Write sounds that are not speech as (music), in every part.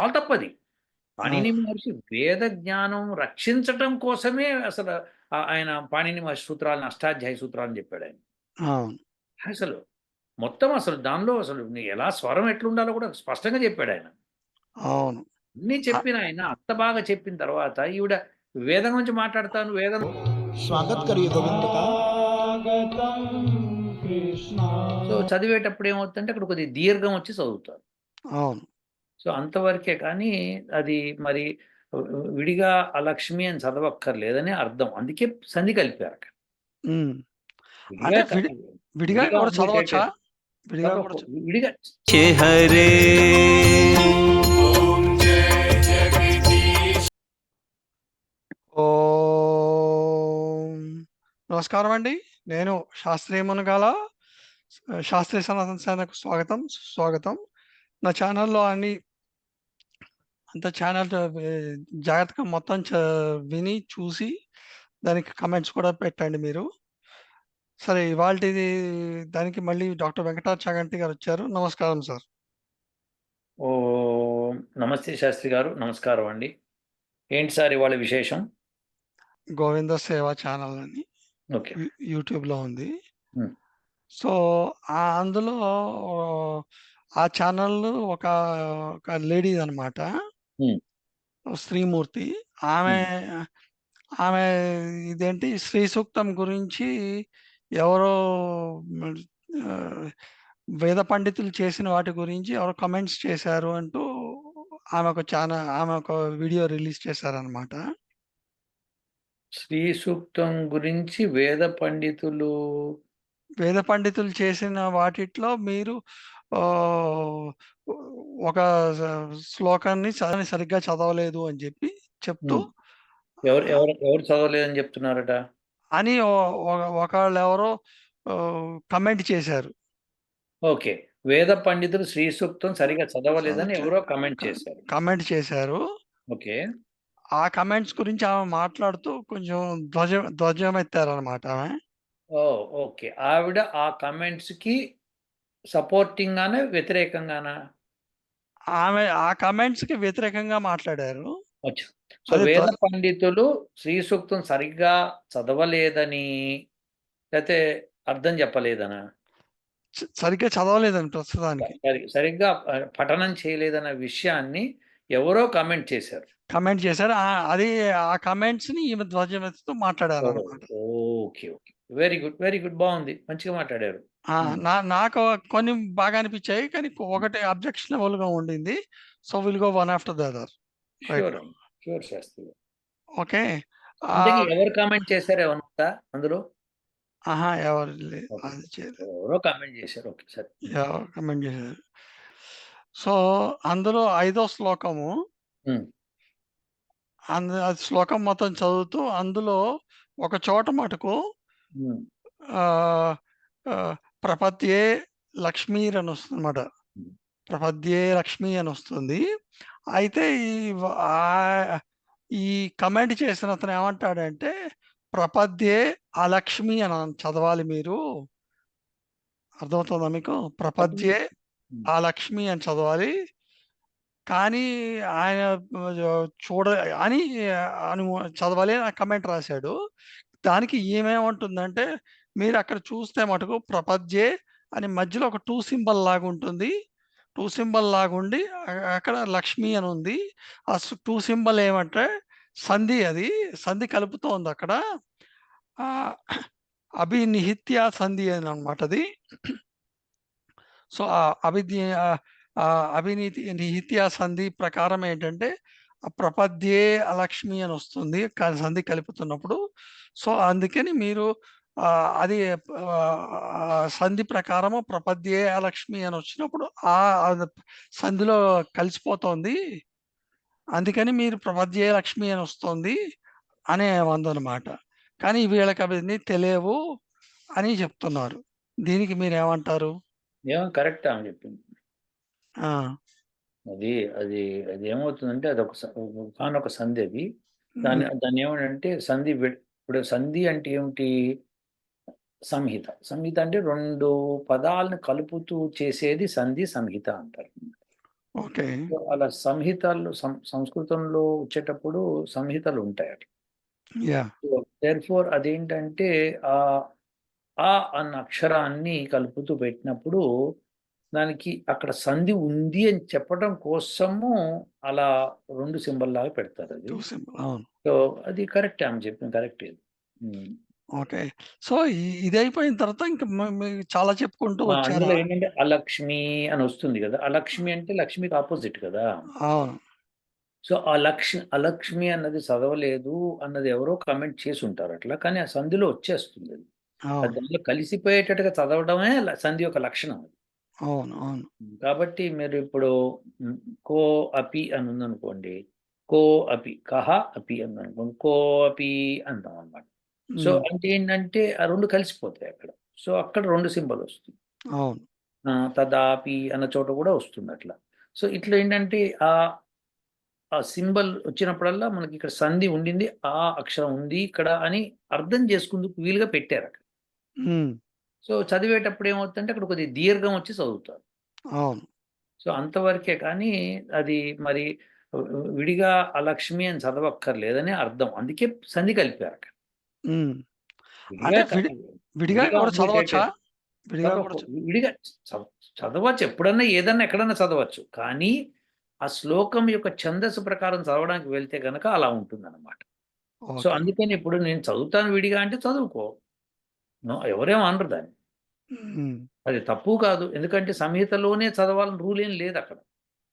చాలా తప్పది. పాణిని మహర్షి వేద జ్ఞానం రక్షించటం కోసమే అసలు ఆయన పాణిని మహర్షి సూత్రాలను అష్టాధ్యాయ సూత్రాలు చెప్పాడు ఆయన. అసలు మొత్తం అసలు దానిలో అసలు ఎలా స్వరం ఎట్లుండాలో కూడా స్పష్టంగా చెప్పాడు ఆయన. అవును. అన్ని చెప్పిన ఆయన అంత బాగా చెప్పిన తర్వాత ఈవిడ వేదం నుంచి మాట్లాడతాను వేదం స్వాగత్ సో చదివేటప్పుడు ఏమవుతుందంటే అక్కడ కొద్దిగా దీర్ఘం వచ్చి చదువుతారు. అవును. సో అంతవరకే కానీ అది మరి విడిగా అలక్ష్మి అని చదవక్కర్లేదని అర్థం. అందుకే సంధి కలిపారు అక్కడ. విడిగా కూడా చదవచ్చా. విడిగా విడిగా నమస్కారం అండి. నేను శాస్త్రీయ మునగాల శాస్త్రీయ సనాతన సేనకు స్వాగతం స్వాగతం నా ఛానల్లో అన్ని అంత ఛానల్ జాగ్రత్తగా మొత్తం చ- విని చూసి దానికి కమెంట్స్ కూడా పెట్టండి మీరు. సరే ఇవాళది దానికి మళ్ళీ డాక్టర్ వెంకటా చాగంటి గారు వచ్చారు. నమస్కారం సార్. ఓ నమస్తే శాస్త్రి గారు. నమస్కారం అండి. ఏంటి సార్ ఇవాళ విశేషం? గోవింద సేవా ఛానల్ అని. ఓకే. యూ- యూట్యూబ్లో ఉంది. సో ఆ అందులో ఆ ఛానల్ ఒక ఒక లేడీ అనమాట Hmm. శ్రీమూర్తి ఆమె ఆమె ఇదేంటి? శ్రీ సూక్తం గురించి ఎవరో వేద పండితులు చేసిన వాటి గురించి ఎవరో కమెంట్స్ చేశారు అంటూ ఆమె ఒక ఛానల్ ఆమె ఒక వీడియో రిలీజ్ చేశారనమాట శ్రీ సూక్తం గురించి వేద పండితులు వేద పండితులు చేసిన వాటిట్లో మీరు ఒక శ్లోకాన్ని చదవని సరిగ్గా చదవలేదు అని చెప్పి చెప్తూ ఎవరు ఎవరు ఎవరు చదవలేదని చెప్తున్నారట? అని ఒకళ్ళు ఎవరో కమెంట్ చేశారు. ఓకే. వేద పండితులు శ్రీ సూక్తం సరిగా చదవలేదని ఎవరో కమెంట్ చేశారు. కమెంట్ చేశారు. ఓకే. ఆ కమెంట్స్ గురించి ఆమె మాట్లాడుతూ కొంచెం ధ్వజ ధ్వజం ఎత్తారనమాట ఆమె. Oh okay. ఆవిడ ఆ కమెంట్స్కి సపోర్టింగ్ గానే వ్యతిరేకంగానా? ఆమె ఆ కమెంట్స్కి వ్యతిరేకంగా మాట్లాడారు. అచ్చా. సో అదే వేద పండితులు శ్రీ సూక్తం సరిగ్గా చదవలేదని లేకపోతే అర్థం చెప్పలేదనా? సరిగ్గా చదవలేదని ప్రస్తుతానికి. సరి- సరిగ్గా పఠనం చేయలేదన్న విషయాన్ని ఎవరో కమెంట్ చేశారు. కమెంట్ చేశారు. ఆ- అది ఆ కమెంట్స్ని ఈమె ధ్వజం ఎత్తుతూ మాట్లాడారు okay okay. Very good very good. బాగుంది. మంచిగా మాట్లాడారు. నా నాకు కొన్ని బాగా అనిపించాయి. కానీ ఒకటి అబ్జెక్షనబుల్గా ఉండింది. So will go one after the other sure Shastri. Okay. ఎవరు కామెంట్ చేశారు ఏమన్నా అందులో? ఆహా! ఎవరు. అది. ఎవరో కామెంట్ చేశారు. ఓకే. సరే. ఎవరు కమెంట్ చేశారు. సో అందులో ఐదో శ్లోకము. అందు ఆ శ్లోకం మొత్తం చదువుతూ అందులో ఒక చోట మటుకు ప్రపద్యే లక్ష్మీర్ అని వస్తుంది అనమాట. ప్రపద్యే లక్ష్మి అని వస్తుంది. అయితే ఈ ఈ కమెంట్ చేసిన అతను ఏమంటాడంటే ప్రపద్యే అలక్ష్మి అని చదవాలి మీరు. అర్థమవుతుందా మీకు? ప్రపద్యే. ఆ లక్ష్మి అని చదవాలి. కానీ ఆయన చూడ అని అని చదవాలి అని కమెంట్ రాశాడు. దానికి ఏమేమంటుందంటే మీరు అక్కడ చూస్తే మటుకు ప్రపద్యే అని మధ్యలో ఒక టూ సింబల్ లాగా ఉంటుంది. టూ సింబల్ లాగా ఉండి అక్కడ లక్ష్మి అని ఉంది. ఆ టూ సింబల్ ఏమంటే సంధి అది. సంధి కలుపుతోంది అక్కడ. అభినిహిత్య సంధి అని అనమాట అది. సో ఆ అభిజ్ఞ అవినీతి నిహిత్య సంధి ప్రకారం ఏంటంటే ఆ ప్రపద్యే అలక్ష్మి అని వస్తుంది. సంధి కలుపుతున్నప్పుడు. సో అందుకని మీరు అది సంధి ప్రకారము ప్రపద్యే అలక్ష్మి అని వచ్చినప్పుడు ఆ సంధిలో కలిసిపోతోంది. అందుకని మీరు ప్రపద్యే లక్ష్మి అని వస్తుంది అనే అందనమాట కానీ వీళ్ళకి అవన్నీ తెలియవు అని చెప్తున్నారు. దీనికి మీరు ఏమంటారు ఏమో కరెక్ట్ అని చెప్పింది. అది అది అది ఏమవుతుందంటే అది ఒక కానొక సంధి అది. దాని దాన్ని ఏమంటే సంధి ఇప్పుడు సంధి అంటే ఏమిటి? సంహిత సంహిత అంటే రెండు పదాలను కలుపుతూ చేసేది సంధి సంహిత అంటారు ఓకే. అలా సంహితలు సంస్కృతంలో వచ్చేటప్పుడు సంహితలు ఉంటాయి అట్లా. దేర్‌ఫోర్ అదేంటంటే ఆహ్, ఆ అన్న అక్షరాన్ని కలుపుతూ పెట్టినప్పుడు దానికి అక్కడ సంధి ఉంది అని చెప్పడం కోసము అలా 2 సింబల్ లాగా పెడతారది. 2 సింబల్. అవును. సో, అది కరెక్టే ఆమె చెప్పింది కరెక్టే. ఓకే. సో, ఇ ఇదయిపోయిన తర్వాత ఇంక మ చాలా చెప్పుకుంటూ ఆ! వచ్చారా? అందులో ఏంటంటే అలక్ష్మి అని వస్తుంది గదా! అలక్ష్మి అంటే లక్ష్మికి అపోజిట్ కదా! అవును. సో, ఆ లక్ష్ అలక్ష్మి అన్నది చదవలేదు అన్నది ఎవరో కామెంట్ అట్లా. కానీ ఆ సంధిలో వచ్చేస్తుంది అది. అవును. దాంట్లో కలిసిపోయేటట్టుగా చదవడమే ల సంధి యొక్క లక్షణం అది. అవును. అవును. హ్మ్. కాబట్టి మీరు ఇప్పుడు హ్మ్, కో అపి అని ఉందనుకోండి. కో అపి, కహ అపి ఉందనుకోండి. కో అపి అంటాం అన్నమాట. సో. అంటే ఏంటంటే ఆ 2 కలిసిపోతాయి అక్కడ. సో, అక్కడ 2 సింబల్ వస్తుంది. అవును. ఆ! తదాపి అన్న చోట కూడా వస్తుంది అట్లా. సో, ఇట్లా ఏంటంటే ఆహ్, ఆ సింబల్ వచ్చినప్పుడల్లా మనకి ఇక్కడ సంధి ఉండింది. ఆ అక్షరం ఉంది ఇక్కడ అని అర్థం చేసుకుందుకు వీలుగా పెట్టారక్కడ. హ్మ్. సో, చదివేటప్పుడు ఏమవుతుందంటే అక్కడ కొద్దిగా దీర్ఘం వచ్చి చదువుతారు. అవును. సో, అంతవరకే కానీ అది మరి విడిగా అలక్ష్మి అని చదవక్కర్లేదని అర్థం. అందుకే సంధి కలిపారక్కడ. హ్మ్. విడిగా అంటే క విడి విడిగా కూడా ఉండేటట్టు చదవచ్చా? విడిగా కూడా చదవకు చ విడిగా చ చదవచ్చు. ఎప్పుడన్నా ఏదన్నా ఎక్కడన్నా చదవచ్చు. కానీ ఆ శ్లోకం యొక్క ఛందస్సు ప్రకారం చదవడానికి వెళ్తే గనక అలా ఉంటుందన్నమాట. So, okay. అందుకని ఇప్పుడు నేను చదువుతాను విడిగా అంటే చదువుకో. నో ఎవరేమి అనరు దాన్ని. హ్మ్. అది తప్పు కాదు. ఎందుకంటే సంహితలోనే చదవాలని రూల్ ఏం లేదక్కడ.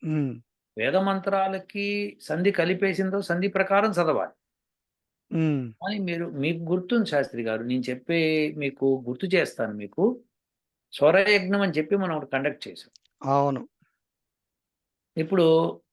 హ్మ్. వేద మంత్రాలకి సంధి కలిపేసిందో సంధి ప్రకారం చదవాలి. హ్మ్. కానీ మీరు మీకు గుర్తుంది శాస్త్రి గారు. నేను చెప్పే మీకు గుర్తు చేస్తాను మీకు. స్వరయజ్ఞం అని చెప్పి మనం ఒకటి కండక్ట్ చేసాం. అవును. ఇప్పుడు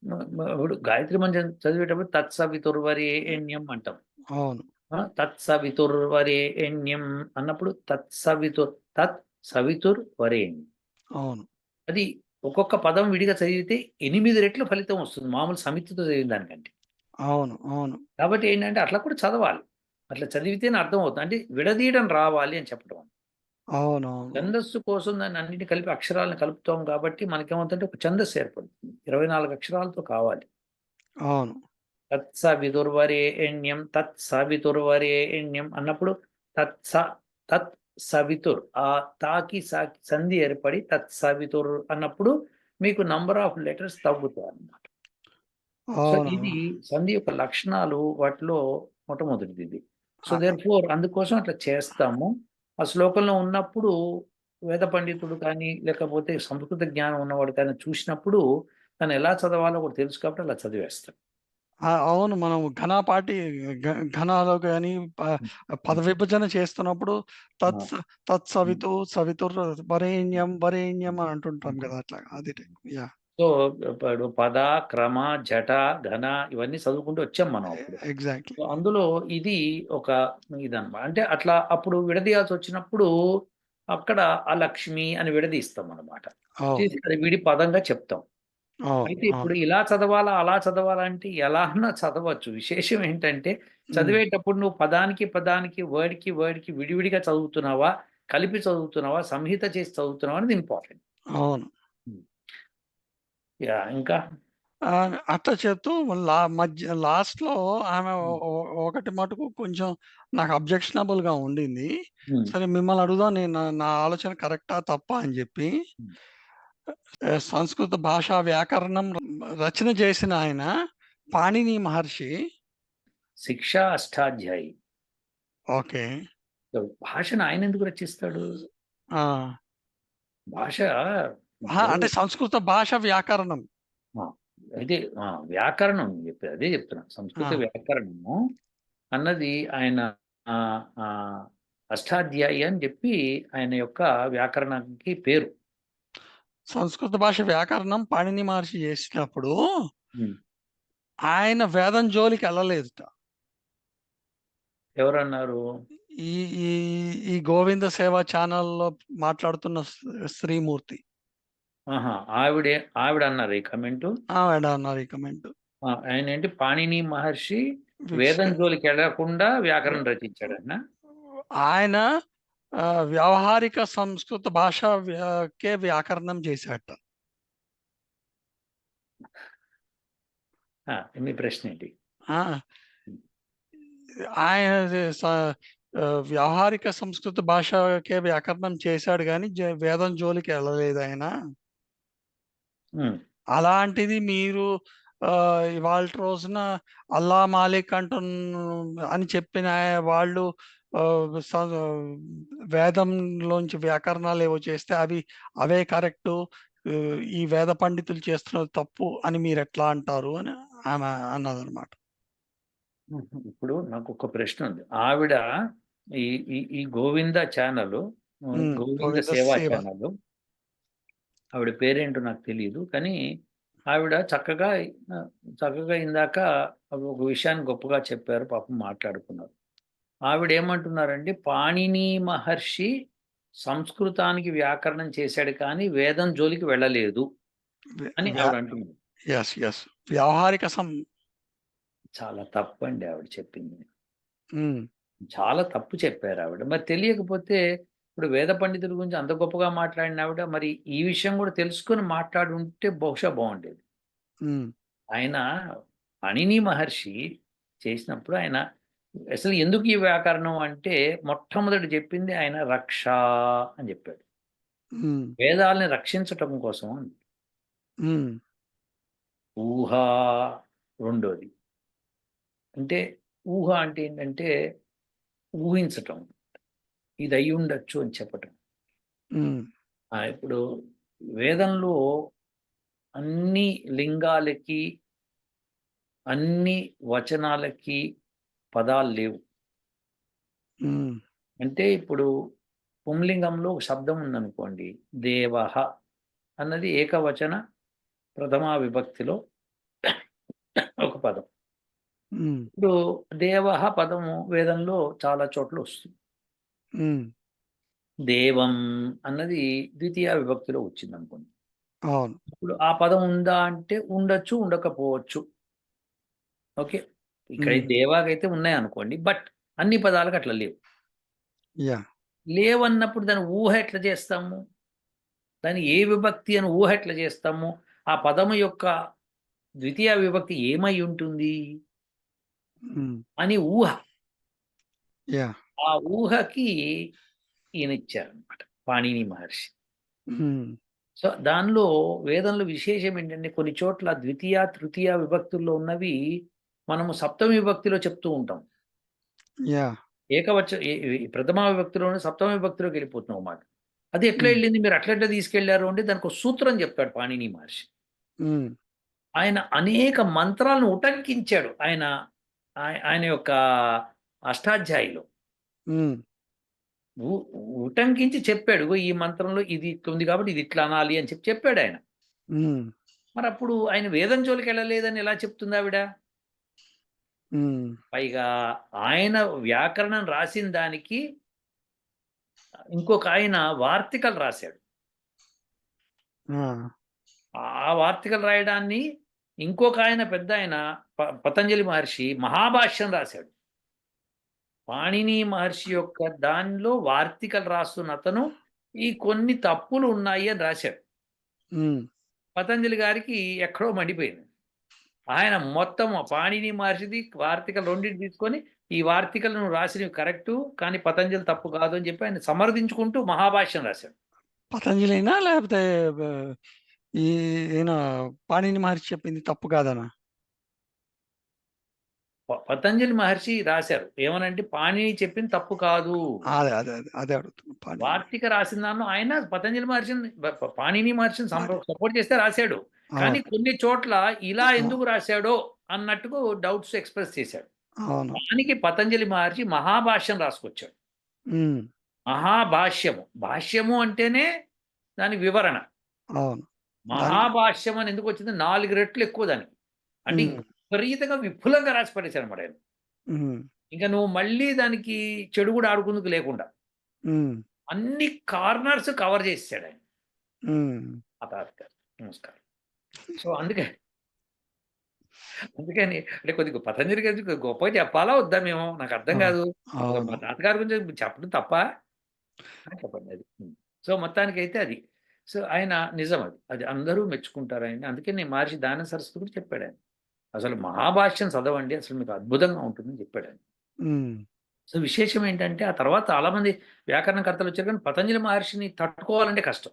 మ మ ఇప్పుడు గాయత్రి మంత్రం చదివేటప్పుడు తత్సవితుర్వరేణ్యం అంటాం. అవును. ఆ! తత్సవితుర్వరేణ్యం అన్నప్పుడు తత్సవితుర్ తత్ సవితుర్వరేణ్యం. అవును. అది ఒక్కొక్క పదం విడిగా చదివితే 8 రెట్లు ఫలితం వస్తుంది. మామూలు సమితితో చదివిన దానికంటే. అవును. అవును. కాబట్టి ఏంటంటే అట్లా కూడా చదవాలి. అట్లా చదివితేనే అర్థమవుతుంది. అంటే విడదీయడం రావాలి అని చెప్పడం. అవునవును. ఛందస్సు కోసం దాన్ని అన్నిటిని కలిపి అక్షరాలను కలుపుతాం కాబట్టి మనకేమవుతుందంటే ఒక ఛందస్సు ఏర్పడుతుంది. 24 అక్షరాలతో కావాలి. అవును. తత్సవితుర్వరేణ్యం తత్సవితుర్వరేణ్యం అన్నప్పుడు తత్స తత్ సవితుర్ ఆ తాకి సాకి సంధి ఏర్పడి తత్సవితుర్ అన్నప్పుడు మీకు నంబర్ ఆఫ్ లెటర్స్ తగ్గుతాయన్నమాట. సో, ఇది. సంధి యొక్క లక్షణాలు వాటిలో మొట్టమొదటిది ఇది. సో, ఆ! దేర్‌ఫోర్ అందుకోసం అట్లా చేస్తాము. ఆ శ్లోకంలో ఉన్నప్పుడు వేద పండితుడు కానీ, లేకపోతే సంస్కృత జ్ఞానం ఉన్నవాడు కానీ చూసినప్పుడు దాన్ని ఎలా చదవాలో కూడా తెలుసు కాబట్టి అలా చదివేస్తాడు. అవును. మనం ఘనాపాటి ఘనాలో హ్మ్. పద. విభజన చేస్తున్నప్పుడు ఆ! తత్స హ్మ్. తత్సవితు సవితుర్ వరేణ్యం వరేణ్యం అని అంటుంటాం. కదా! అట్లా అది టైప్. సో, ఇప్పుడు పద, క్రమ, జట, ఘన ఇవన్నీ చదువుకుంటూ వచ్చాం మనం అప్పుడు. ఎగ్జాక్ట్‌లీ. అందులో ఇది ఒక ఇదన్నమాట. అంటే అట్లా అప్పుడు విడదీయాల్సొచ్చినప్పుడు అక్కడ అలక్ష్మి అని విడదీస్తాం. చేసి అది విడి పదంగా చెప్తాం. అయితే ఇప్పుడు. ఇలా చదవాలా, అలా చదవాలా అంటే ఎలా అన్నా చదవచ్చు. విశేషం ఏంటంటే. చదివేటప్పుడు నువ్వు పదానికి, పదానికి, వర్డ్‌కి, వర్డ్‌కి విడివిడిగా చదువుతున్నావా? కలిపి చదువుతున్నావా? సంహిత చేసి చదువుతున్నావా? అనేది ఇంపార్టెంట్. అవును. యాహ్! ఇంకా? ఆ! అట్లా చెప్తూ లా మధ్య లాస్ట్‌లో ఆమె ఒ హ్మ్. ఒ ఒకటి మటుకు కొంచెం నాకు అబ్జెక్షనబుల్‌గా ఉండింది. హ్మ్. సరే మిమ్మల్ని అడుగుదాం నేను నా నా ఆలోచన కరెక్టా? తప్పా? అని చెప్పి. హ్మ్. ఆహ్, సంస్కృత భాషా వ్యాకరణం రచన చేసిన ఆయన పాణిని మహర్షి. శిక్షా అష్టాధ్యాయి. ఓకే. భాషను ఆయనెందుకు రచిస్తాడు? ఆ! భాష! అంటే సంస్కృత భాష వ్యాకరణం. అయితే! వ్యాకరణం చెప్పేది. అదే చెప్తున్నా. సంస్కృత! వ్యాకరణము అన్నది ఆయన అష్టాధ్యాయి అని చెప్పి ఆయన యొక్క వ్యాకరణానికి పేరు. సంస్కృత భాష వ్యాకరణం పాణిని మహర్షి చేసినప్పుడు. ఆయన వేదం జోలికెళ్ళలేదుట. ఎవరన్నారు? ఈ ఈ గోవింద సేవ ఛానెల్‌లో మాట్లాడుతున్న శ్రీమూర్తి. ఆహా! ఆవిడే ఆవిడన్నారా ఈ కామెంటు? ఆవిడ అన్నారు ఈ కామెంట్. ఆ! ఆయనేంటి పాణిని మహర్షి వేదం జోలికెళ్ళకుండా వ్యాకరణం రచించాడటనా? ఆయన ఆహ్, వ్యావహారిక సంస్కృత భాష వ్య కే వ్యాకరణం చేశాడట. ఆ, మీ ప్రశ్న ఏంటి ఆ! ఆయన స ఆహ్, వ్యావహారిక సంస్కృత భాషకే వ్యాకరణం చేశాడు గానీ, జ వేదం జోలికి ఎళ్ళలేదాయన. అలాంటిది మీరు ఇవాల్టి రోజున అల్లా మాలిక్ అంటున్ అని చెప్పిన వాళ్ళు వేదంలోంచి వ్యాకరణాలేవో చేస్తే అవి అవే కరెక్టు. ఈ వేద పండితులు చేస్తున్నది తప్పు అని మీరెట్లా అంటారు అని ఆమె అన్నదనమాట. హుహు. ఇప్పుడు నాకొక ప్రశ్న ఉంది. ఆవిడ ఈ ఈ గోవింద ఛానలు. గోవింద సేవ. ఛానలు ఆవిడ పేరేంటో నాకు తెలీదు. కానీ ఆవిడ చక్కగా చక్కగా ఇందాక ఒక విషయాన్ని గొప్పగా చెప్పారు. పాపం మాట్లాడుకున్నారు. ఆవిడ ఏమంటున్నారంటే పాణిని మహర్షి సంస్కృతానికి వ్యాకరణం చేశాడు కానీ వేదం జోలికి వెళ్ళలేదు అని ఆవిడ అంటున్నారు. వ్యావహారిక చాలా తప్పండి ఆవిడ చెప్పింది. చాలా తప్పు చెప్పారు ఆవిడ. మరి తెలియకపోతే ఇప్పుడు వేద పండితుల గురించి అంత గొప్పగా మాట్లాడిన ఆవిడ మరి ఈ విషయం కూడా తెలుసుకొని మాట్లాడుంటే బహుశా బాగుండేది. ఆయన పాణిని మహర్షి చేసినప్పుడు ఆయన అసలు ఎందుకు ఈ వ్యాకరణం అంటే మొట్టమొదట చెప్పింది ఆయన రక్ష అని చెప్పాడు. వేదాల్ని రక్షించటం కోసం. ఊహ రెండోది. అంటే ఊహ అంటే ఏంటంటే ఊహించటం. ఇది అయ్యుండొచ్చు అని చెప్పటం. ఇప్పుడు వేదంలో అన్ని లింగాలకి, అన్ని వచనాలకి పదాలు లేవు. అంటే ఇప్పుడు పుంలింగంలో ఒక శబ్దం ఉందనుకోండి. దేవః అన్నది ఏకవచన ప్రథమా విభక్తిలో ఒక పదం. ఇప్పుడు దేవః పదము వేదంలో చాలా చోట్ల వస్తుంది. హ్మ్. దేవం అన్నది ద్వితీయ విభక్తిలో వచ్చిందనుకోండి. అవును. ఇప్పుడు ఆ పదం ఉందా అంటే ఉండొచ్చు, ఉండకపోవచ్చు. ఓకే. ఇక్కడ హ్మ్. దేవాకైతే ఉన్నాయనుకోండి. బట్ అన్ని పదాలకు అట్లా లేవు. యాహ్! లేవన్నప్పుడు దాని ఊహ ఎట్లా చేస్తాము? దాన్ని ఏ విభక్తి అని ఊహ ఎట్లా చేస్తాము? ఆ పదము యొక్క ద్వితీయ విభక్తి ఏమై ఉంటుంది? హ్మ్. అని ఊహ. యాహ్! ఆ ఊహకి ఈయన ఇచ్చారనమాట. పాణిని మహర్షి. సో, దానిలో వేదంలో విశేషం ఏంటంటే కొన్ని చోట్ల ద్వితీయ, తృతీయ విభక్తుల్లో ఉన్నవి మనము సప్తమి విభక్తిలో చెప్తూ ఉంటాం. ఏకవచ ప్రథమా విభక్తిలోనే సప్తమ విభక్తిలోకి వెళ్ళిపోతున్నాం మాట. అది ఎట్లా హ్మ్. ఎళ్ళింది? మీరు అట్లెట్లా తీసుకెళ్ళారు అంటే దానికి ఒక సూత్రం చెప్తాడు పాణిని మహర్షి. ఆయన అనేక మంత్రాలను ఉటంకించాడు. ఆయన ఆయ ఆయన యొక్క అష్టాధ్యాయిలో. హ్మ్. ఉ ఉటంకించి చెప్పాడు. ఇగో ఈ మంత్రంలో ఇది ఇట్లుంది కాబట్టి ఇది ఇట్లా అనాలి అని చెప్పి చెప్పాడాయన. హ్మ్. మరప్పుడు ఆయన వేదం జోలికెళ్ళలేదని ఎలా చెప్తుందావిడ? హ్మ్. పైగా ఆయన వ్యాకరణం రాసిన దానికి ఇంకొక ఆయన వార్తికలు రాశాడు. ఆ! ఆ వార్తికలు రాయడాన్ని ఇంకొక ఆయన పెద్దాయన ప పతంజలి మహర్షి మహాభాష్యం రాశాడు. పాణిని మహర్షి యొక్క దానిలో వార్తికలు రాస్తున్న అతను ఈ కొన్ని తప్పులు ఉన్నాయి అని రాశాడు. హ్మ్. పతంజలి గారికి ఎక్కడో మండిపోయింది. ఆయన మొత్తం పాణిని మహర్షిది వార్తికలు రెండిటి తీసుకొని ఈ వార్తికలు నువ్వు రాసినవి కరెక్టు. కానీ పతంజలి తప్పు కాదు అని చెప్పి ఆయన సమర్థించుకుంటూ మహాభాష్యం రాశాడు. పతంజలినా? లేకపోతే బ ఈ ఈయన పాణిని మహర్షి చెప్పింది తప్పు కాదనా? పతంజలి మహర్షి రాశారు. ఏమనంటే పాణిని చెప్పింది తప్పు కాదు. అదే. అదే. అదే. అదే అడుగుతున్నా. పాణిని. వార్తిక రాసిన దానిలో ఆయన పతంజలి మహర్షిని పాణిని మహర్షిని సంప సపోర్ట్ చేస్తే రాశాడు. కానీ. కొన్ని చోట్ల ఇలా! ఎందుకు రాశాడో అన్నట్టుగా డౌట్స్ ఎక్స్‌ప్రెస్ చేశాడు. దానికి పతంజలి మహర్షి మహాభాష్యం రాసుకొచ్చాడు. మహాభాష్యము. భాష్యము అంటేనే దాని వివరణ. మహాభాష్యం అని ఎందుకు వచ్చింది? 4 రెట్లు ఎక్కువ దానికి. అంటే. విపరీతంగా విపులంగా రాసి పడేశారన్నమాట ఆయన. హ్మ్. ఇంక నువ్వు మళ్ళీ దానికి చెడు కూడా ఆడుకుందుకు లేకుండా. అన్ని కార్నర్స్ కవర్ చేసేసాడు ఆయన. నమస్కారం. సో, అందుకే అందుకని అంటే కొద్దిగా పతంజలి గురించి గొప్పగా చెప్పాలా వద్దా మేము? నాకు అర్థం! కాదు. మా. తాతగారి గురించి చెప్పడం తప్పా? చెప్పండి అది. సో, మొత్తానికైతే అది. సో ఆయన నిజం అది అది అందరూ మెచ్చుకుంటారు ఆయన అందుకే నేను మహర్షి దాన సరస్వతి కూడా చెప్పాడు ఆయన అసలు మహాభాష్యం చదవండి అసలు మీకు అద్భుతంగా ఉంటుందని చెప్పాడు ఆయన సో విశేషం ఏంటంటే ఆ తర్వాత చాలా మంది వ్యాకరణకర్తలు వచ్చారు కానీ పతంజలి మహర్షిని తట్టుకోవాలంటే కష్టం.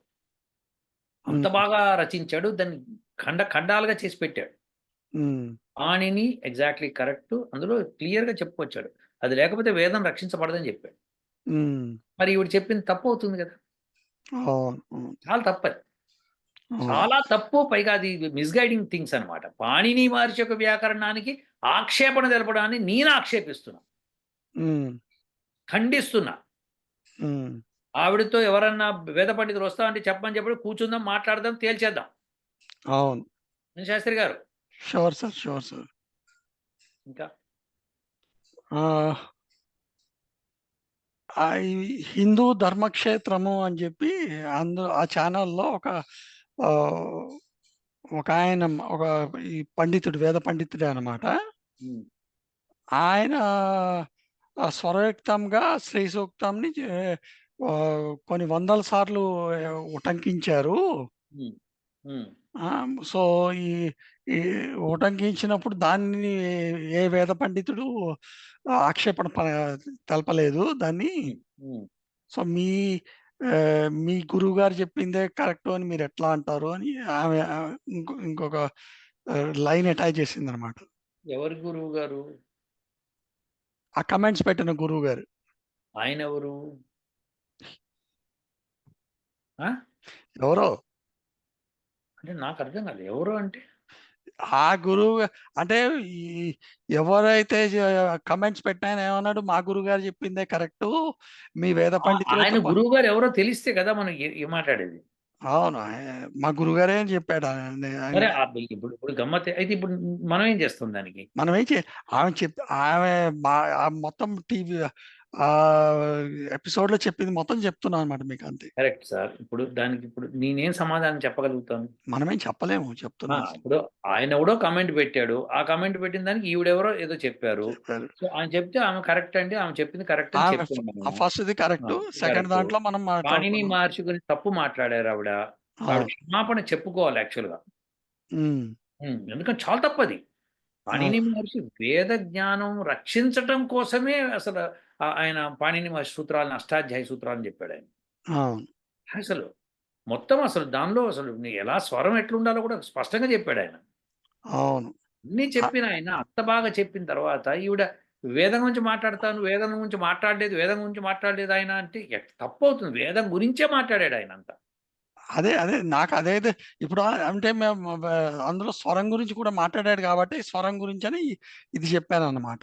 అంత. బాగా రచించాడు దాన్ని ఖండ ఖండాలుగా చేసి పెట్టాడు. వాణిని ఎగ్జాక్ట్లీ కరెక్ట్ అందులో క్లియర్గా చెప్పుకొచ్చాడు. అది లేకపోతే వేదం రక్షించబడదని చెప్పాడు. మరి ఈవిడ చెప్పింది తప్పు అవుతుంది కదా. చాలా తప్పది. చాలా తప్పు పైగా అది మిస్గైడింగ్ థింగ్స్ అన్నమాట. పాణిని మహర్షి యొక్క వ్యాకరణానికి ఆక్షేపణ తెలపడాన్ని నేను ఆక్షేపిస్తున్నా. ఖండిస్తున్నా. ఆవిడతో ఎవరన్నా వేద పండితులు వస్తామంటే చెప్పమని చెప్పి కూర్చుందాం మాట్లాడదాం తేల్చేద్దాం. అవును. శాస్త్రి గారు. షూర్ సార్ షూర్ సార్ ఇంకా? హిందూ ధర్మక్షేత్రము అని చెప్పి అందు ఆ ఛానల్లో ఒక ఒక ఆయన ఒక ఈ పండితుడు వేద పండితుడే అనమాట ఆయన స్వరయుక్తంగా శ్రీ సూక్తంని కొన్ని వందల సార్లు ఉటంకించారు. సో ఈ ఈ ఉటంకించినప్పుడు దాన్ని ఏ వేద పండితుడు ఆక్షేపణ తెలపలేదు దాన్ని. సో మీ మీ గురువు గారు చెప్పిందే కరెక్ట్ అని మీరు ఎట్లా అంటారు అని ఆమె ఇంకో ఇంకొక లైన్ అటాచ్ చేసింది అనమాట ఎవరి గురువు గారు? ఆ కమెంట్స్ పెట్టిన గురువు గారు. ఆయన ఎవరు? ఎవరో? అంటే నాకు అర్థం కాదు ఎవరు అంటే? ఆ గురువు అంటే ఎవరైతే కమెంట్స్ పెట్టిన ఆయన ఏమన్నాడు? మా గురువు గారు చెప్పిందే కరెక్ట్. మీ వేద పండితులతో ఆయన గురువు గారు ఎవరో తెలిస్తే కదా మనం మాట్లాడేది. అవును. మా గురుగారే అని చెప్పాడు. ఇప్పుడు ఇప్పుడు గమ్మత్ అయితే ఇప్పుడు మనం ఏం చేస్తాం దానికి? మనం ఏం చే ఆమె చెప్ ఆమె మొత్తం టీవీ ఆ ఎపిసోడ్లో చెప్పింది మొత్తం చెప్తున్నాను అనమాట మీకు అంతే. Correct sir. ఇప్పుడు దానికి ఇప్పుడు నేనేం సమాధానం చెప్పగలుగుతాను? మనమేం చెప్పలేము ఆ, చెప్తున్నాను ఇప్పుడు ఆయన ఎవడో కమెంట్ పెట్టాడు. ఆ కమెంట్ పెట్టిన దానికి ఈవిడెవరో ఏదో చెప్పారు. సో ఆయన చెప్తే ఆమె కరెక్ట్ అండి ఆమె చెప్పింది కరెక్ట్ ఫస్ట్ ఇది కరెక్ట్. సెకండ్. దాంట్లో మనం. మహర్షి గురించి తప్పు మాట్లాడారు ఆవిడ. క్షమాపణ చెప్పుకోవాలి యాక్చువల్గా. ఉమ్, ఎందుకంటే చాలా తప్పది. పాణిని మహర్షి వేద జ్ఞానం రక్షించటం కోసమే అసలు ఆయన పాణిని సూత్రాలను అష్టాధ్యాయ సూత్రాలను చెప్పాడు ఆయన. అసలు మొత్తం అసలు దానిలో అసలు ఎలా స్వరం ఎట్లుండాలో కూడా స్పష్టంగా చెప్పాడు ఆయన. అవును. అన్నీ చెప్పిన ఆయన అంత బాగా చెప్పిన తర్వాత ఈవిడ వేదం గురించి మాట్లాడతాను వేదం గురించి మాట్లాడలేదు వేదం గురించి మాట్లాడలేదు ఆయన అంటే ఎట్- తప్పు అవుతుంది వేదం గురించే మాట్లాడాడు ఆయన అంతా. అదే అదే నాకు అదే ఇప్పుడు అంటే మేము అందులో స్వరం గురించి కూడా మాట్లాడాడు కాబట్టి స్వరం గురించి అని ఇది చెప్పాను అన్నమాట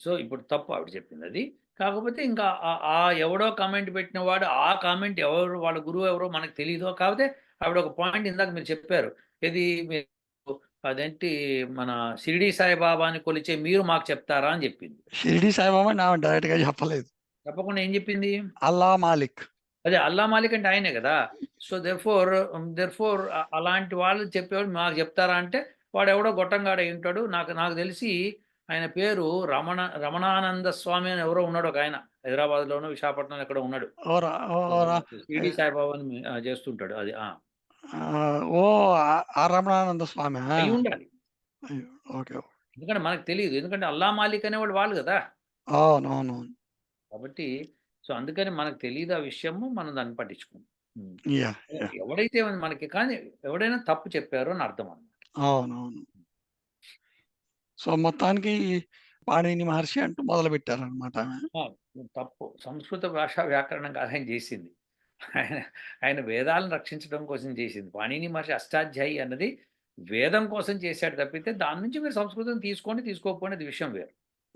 సో ఇప్పుడు తప్పు ఆవిడ చెప్పింది అది కాకపోతే ఇంకా ఆ- ఎవడో కామెంట్ పెట్టిన వాడు ఆ కామెంట్ ఎవరు వాళ్ళ గురువు ఎవరో మనకు తెలియదు కాకపోతే ఆవిడ ఒక పాయింట్ ఇందాక మీరు చెప్పారు. ఇది మీరు అదేంటి మన షిరిడి సాయిబాబాని కొలిచే మీరు మాకు చెప్తారా అని చెప్పింది. షిరిడి సాయిబాబా నా డైరెక్ట్గా చెప్పలేదు. తప్పకుండా ఏం చెప్పింది? అల్లా మాలిక్. అదే అల్లా మాలిక్ అంటే ఆయనే కదా. So therefore therefore అలాంటి వాళ్ళు చెప్పేవాడు మాకు చెప్తారా అంటే వాడు ఎవడో గొట్టంగాడ ఉంటాడు. నాకు నాకు తెలిసి ఆయన పేరు రమణ రమణానంద స్వామి అని ఎవరో ఉన్నాడు ఒక ఆయన. హైదరాబాద్లోనో విశాఖపట్నంలో ఎక్కడో ఉన్నాడు. షిరిడి సాయిబాబాని ఆ, చేస్తుంటాడు అది ఆ, ఓ ఆ- రమణానంద స్వామి అయి ఉండాలి. ఓకే ఎందుకంటే మనకు తెలియదు. ఎందుకంటే అల్లా మాలిక్ అనేవాడు వాళ్ళు కదా. అవును అవును అవును కాబట్టి సో అందుకని మనకు తెలియదు ఆ విషయము మనం దాన్ని యా ఎవడైతే మనకి కానీ ఎవడైనా తప్పు చెప్పారో అని అర్థం అన్నమాట. అవును అవును సో మొత్తానికి పాణిని మహర్షి అంటూ మొదలు పెట్టారనమాట తప్పు. సంస్కృత భాషా వ్యాకరణం కాదు ఆయన చేసింది. ఆయన ఆయన వేదాలను రక్షించడం కోసం చేసింది. పాణిని మహర్షి అష్టాధ్యాయి అన్నది వేదం కోసం చేశాడు తప్పితే దాని నుంచి మీరు సంస్కృతం తీసుకోండి తీసుకోకపోండి అది విషయం వేరు.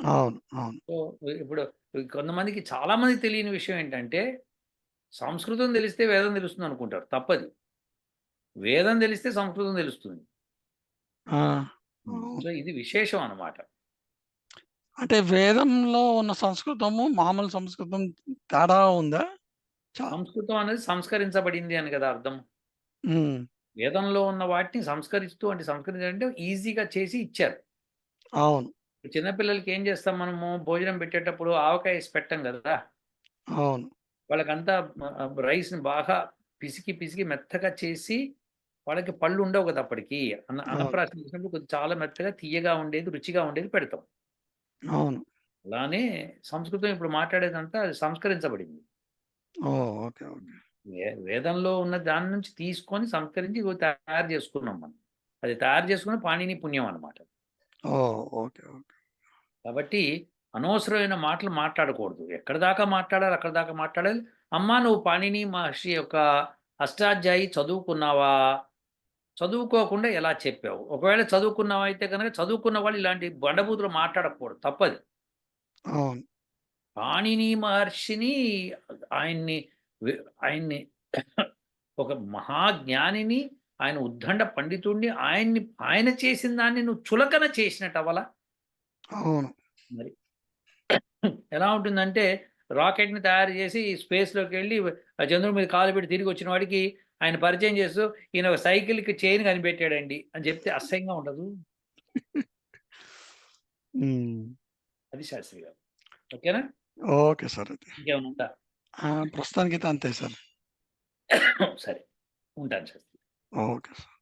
అవును అవును. సో ఇప్పుడు కొంతమందికి చాలా మంది తెలియని విషయం ఏంటంటే సంస్కృతం తెలిస్తే వేదం తెలుస్తుంది అనుకుంటారు. తప్పది. వేదం తెలిస్తే సంస్కృతం తెలుస్తుంది. ఆ, సో ఇది విశేషం అన్నమాట. అంటే వేదంలో ఉన్న సంస్కృతము మామూలు సంస్కృతం తేడా ఉందా? సంస్కృతం అనేది సంస్కరించబడింది అని కదా అర్థం. వేదంలో ఉన్న వాటిని సంస్కరిస్తూ అంటే సంస్కరించాలంటే ఈజీగా చేసి ఇచ్చారు. అవును. చిన్నపిల్లలకి ఏం చేస్తాం మనము? భోజనం పెట్టేటప్పుడు ఆవకాయ వేసి పెట్టాం కదా. అవును. వాళ్ళకంతా రైస్ని బాగా పిసికి పిసికి మెత్తగా చేసి వాళ్ళకి పళ్ళు ఉండవు కదా అప్పటికి అన్న అవును. అన్నప్రాసన చేసినప్పుడు కొంచెం చాలా మెత్తగా తీయగా ఉండేది రుచిగా ఉండేది పెడతాం అవును. అలానే సంస్కృతం ఇప్పుడు మాట్లాడేదంతా అది సంస్కరించబడింది ఓహ్! ఓకే. ఓకే. వే వేదంలో ఉన్న దాని నుంచి తీసుకొని సంస్కరించి ఇగో తయారు చేసుకున్నాం మనం. అది తయారు చేసుకున్న పాణిని పుణ్యం అన్నమాట. ఓహ్! ఓకే. ఓకే. కాబట్టి అనవసరమైన మాటలు మాట్లాడకూడదు. ఎక్కడి దాకా మాట్లాడాలి అక్కడి దాకా మాట్లాడాలి. అమ్మా నువ్వు పాణిని మహర్షి యొక్క అష్టాధ్యాయి చదువుకున్నావా? చదువుకోకుండా ఎలా చెప్పావు? ఒకవేళ చదువుకున్నావైతే గనక చదువుకున్న వాళ్ళు ఇలాంటి బండబూతులు మాట్లాడకూడదు. తప్పది. అవును. పాణిని మహర్షిని ఆయన్ని ఆయన్ని (coughs) ఒక మహాజ్ఞానిని, ఆయన ఉద్దండ పండితుడిని ఆయన్ని ఆయన చేసిన దాన్ని నువ్వు చులకన చేసినట్టవ్వలా? అవును. మరి. (coughs) ఎలా ఉంటుందంటే రాకెట్‌ని తయారు చేసి స్పేస్‌లోకెళ్ళి ఆ చంద్రుడి మీద కాలు పెట్టి తిరిగి వచ్చిన వాడికి ఆయన పరిచయం చేస్తూ ఈయన ఒక సైకిల్‌కి చైన్ కనిపెట్టాడండి అని చెప్తే అసహ్యంగా ఉండదు? అది శాస్త్రి గారు. ఓకేనా? ఓకే సార్ అయితే. ఇంకేమైనా ఉందా? ఆ! ప్రస్తుతానికైతే అంతే సార్. సరే. ఉంటాను శాస్త్రి. Okay sir.